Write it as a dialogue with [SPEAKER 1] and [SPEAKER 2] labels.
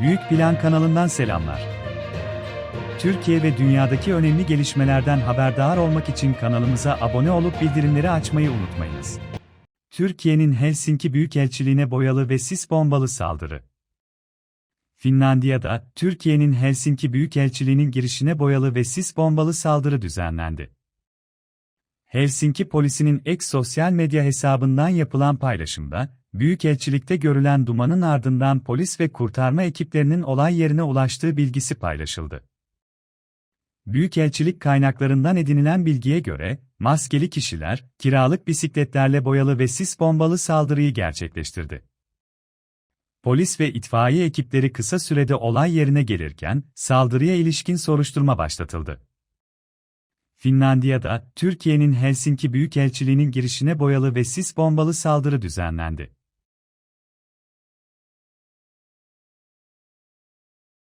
[SPEAKER 1] Büyük Plan kanalından selamlar. Türkiye ve dünyadaki önemli gelişmelerden haberdar olmak için kanalımıza abone olup bildirimleri açmayı unutmayınız. Türkiye'nin Helsinki Büyükelçiliğine boyalı ve sis bombalı saldırı. Finlandiya'da, Türkiye'nin Helsinki Büyükelçiliğinin girişine boyalı ve sis bombalı saldırı düzenlendi. Helsinki polisinin ex sosyal medya hesabından yapılan paylaşımda, Büyükelçilikte görülen dumanın ardından polis ve kurtarma ekiplerinin olay yerine ulaştığı bilgisi paylaşıldı. Büyükelçilik kaynaklarından edinilen bilgiye göre, maskeli kişiler, kiralık bisikletlerle boyalı ve sis bombalı saldırıyı gerçekleştirdi. Polis ve itfaiye ekipleri kısa sürede olay yerine gelirken, saldırıya ilişkin soruşturma başlatıldı. Finlandiya'da, Türkiye'nin Helsinki Büyükelçiliğinin girişine boyalı ve sis bombalı saldırı düzenlendi.